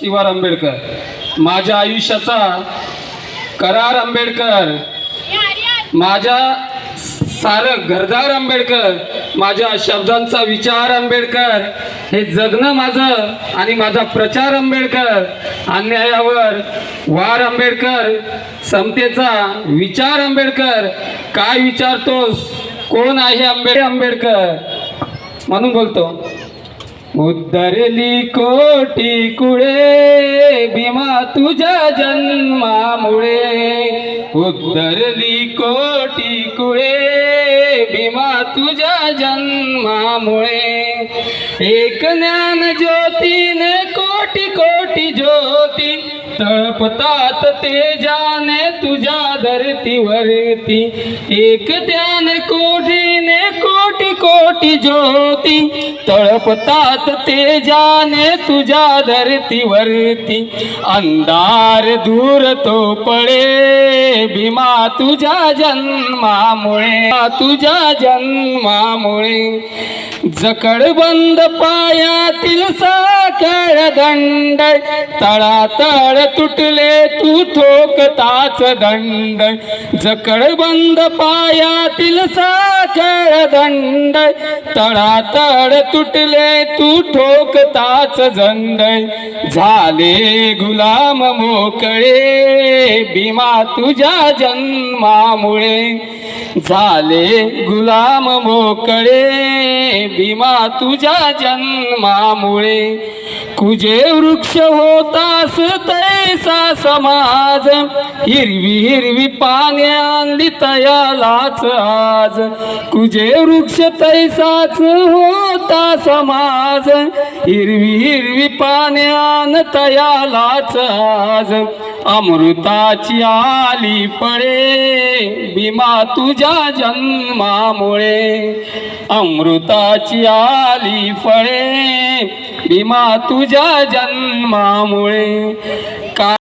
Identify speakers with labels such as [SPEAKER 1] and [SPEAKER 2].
[SPEAKER 1] शिवार आंबेडकर. माझ्या आयुष्याचा करार आंबेडकर. माझ्या सारं घरदार आंबेडकर. माझ्या शब्दांचा विचार आंबेडकर. हे जगणं माझं आणि माझा प्रचार आंबेडकर. अन्यायावर वार आंबेडकर. समतेचा विचार आंबेडकर. काय विचारतोस? कोण आहे आंबेड आंबेडकर? म्हणून बोलतो. उद्धरली कोटी कुळे भीमा तुझ्या जन्मामुळे. उद्धरली कोटी कुळे भीमा तुझ्या जन्मामुळे. एक ज्ञान ज्योतीने कोटी कोटी ज्योती तळपतात ते जाने तुझ्या धरतीवरती. एक ध्यान कोटीने कोटी कोटी ज्योती. तळपतात ते जाने तुझ्या धरतीवरती. अंधार दूर तो पळे भीमा तुझ्या जन्मामुळे. तुझ्या जन्मामुळे. जकड बंद पायातील सा दंड तळातळ तुटले तू ठोकताच दंड जकड बंद पायातील साखळ दंड तळातळ तुटले तू ठोकताच झंड झाले गुलाम मोकळे भीमा तुझ्या जन्मामुळे. झाले गुलाम मोकळे भीमा तुझ्या जन्मामुळे. कुजे वृक्ष होतास तैसा समाज हिरवी हिरवी पाने आणली तयालाच आज. कुजे वृक्ष तैसाच होता समाज हिरवी हिरवी पाने आण तयालाच आज. अमृताची आली पळे भीमा तुझ्या जन्मामुळे. अमृताची आली फळे भीमा तुझ्या जन्मामुळे. का